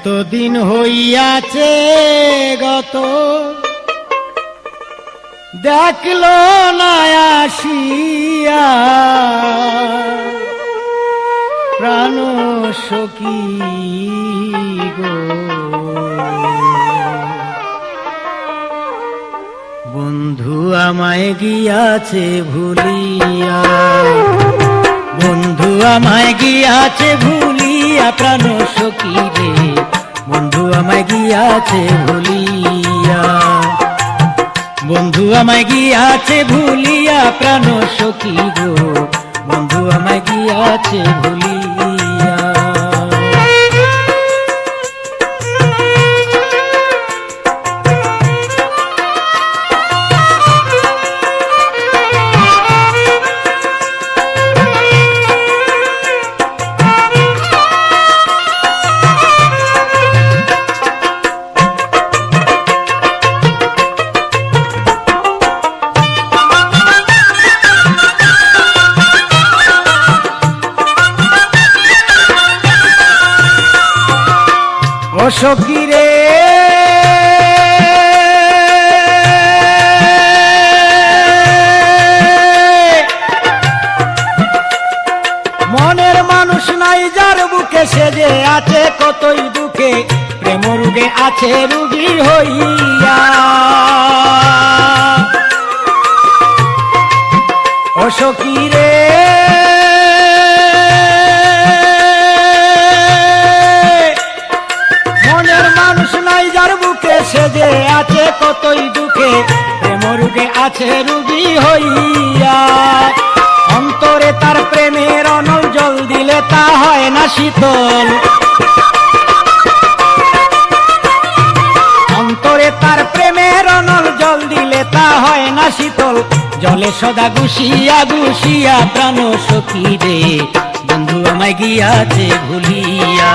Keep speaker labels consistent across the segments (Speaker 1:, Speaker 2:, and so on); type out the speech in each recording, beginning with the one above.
Speaker 1: এতদিন হইয়াছে গত দেখল না আসিয়া। প্রাণ সখী গো। বন্ধু আমায় গিয়াছে ভুলিয়া। বন্ধু আমায় গিয়াছে ভুলিয়া। প্রাণ সখী রে। বন্ধু আমায় গিয়াছে ভুলিয়া। বন্ধু আমায় গিয়াছে ভুলিয়া প্রাণ সখী গো। ও সখী রে মনের মানুষ নাই যার বুকে সেজে আছে কতই দুঃখে, প্রেম রুগে আছে রুগী হইয়া। ও সখী আছে রুগী হইয়া, অন্তরে তার প্রেমের অনল জল দিলে তা হয় না শীতল। অন্তরে তার প্রেমের অনল জল দিলে তা হয় না শীতল। জলে সদা গুছিয়া গুছিয়া প্রাণ সখী রে, বন্ধু আমায় গিয়াছে ভুলিয়া।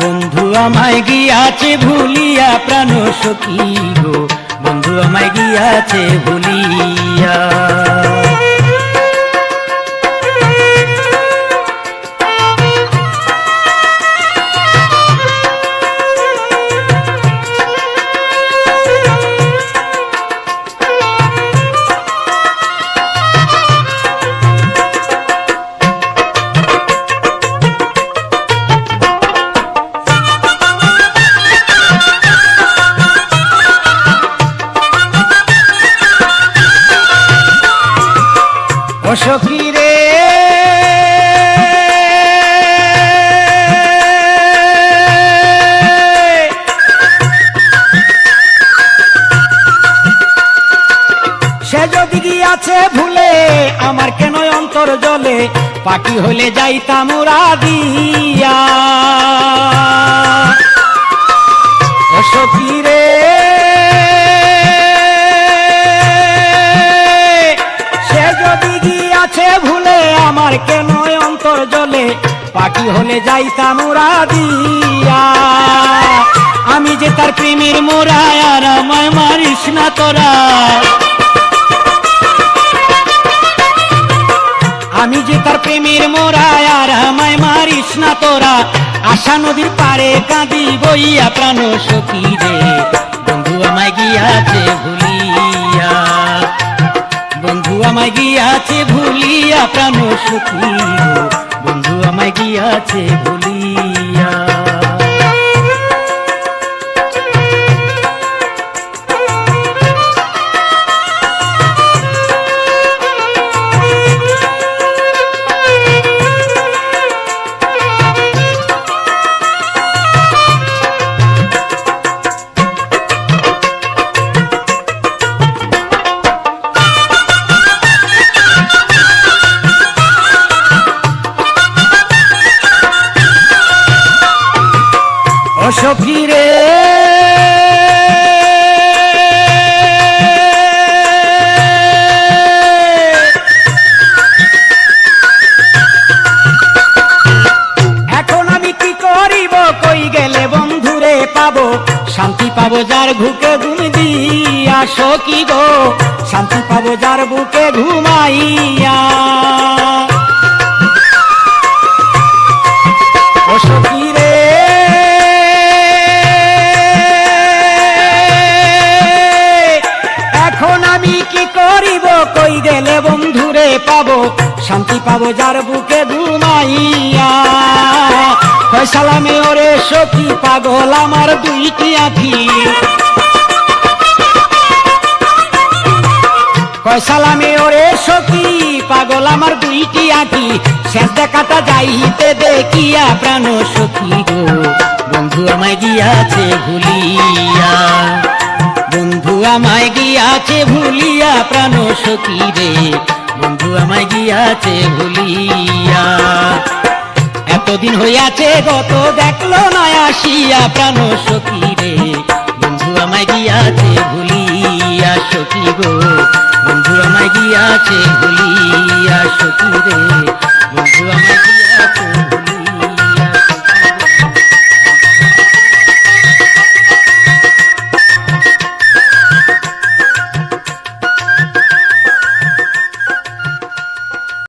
Speaker 1: বন্ধু আমায় গিয়াছে ভুলিয়া প্রাণ সখী গো বন্ধু আমায় গিয়াছে ভুলিয়া। সখী রে। সে যদি গিয়াছে ভুলে, আমার কেন অন্তর জলে? পাখি হলে যাইতাম দিয়া ও রে। আমার কেন অন্তর জলে? পাখি হলে যাইতাম উড়া দিয়া। আমি যে তার প্রেমের মোরা আর আমায় মারিস না তোরা। আমি যে তার প্রেমের মোরা আর আমায় মারিস না তোরা। আশা নদীর পারে কাঁদি বইয়া প্রাণ সখী রে। বন্ধু আমায় গিয়াছে ভুলিয়া। আমায় গিয়াছে ভুলিয়া প্রাণ সখী বন্ধু আমায় গিয়াছে ভুলিয়া। পাবো শান্তি পাবো যার ঘুকে ঘুম দিয়া সখী গো শান্তি পাবো যার বুকে ঘুমাইয়া। বন্ধুরে পাবো, শান্তি পাবো যার বুকে ঘুমাইয়া। ফয়সালামে ওরে সখী পাগল আমার দুইটি আঁখি। কয়সালামে ওরে সখী পাগল আমার দুইটি আঁখি। শেষ দেখাটা যাইতে দেখিয়া প্রাণ সখী গো। বন্ধু আমায় গিয়াছে ভুলিয়া। বন্ধু আমায় গিয়াছে ভুলিয়া প্রাণ সখী রে। বন্ধু আমায় গিয়াছে ভুলিয়া। এতদিন হইয়াছে গত, দেখল না আসিয়া প্রাণ সখী রে বন্ধু আমায় গিয়াছে ভুলিয়া সখী গো। বন্ধু আমায় গিয়াছে ভুলিয়া সখী রে বন্ধু আমায় গিয়া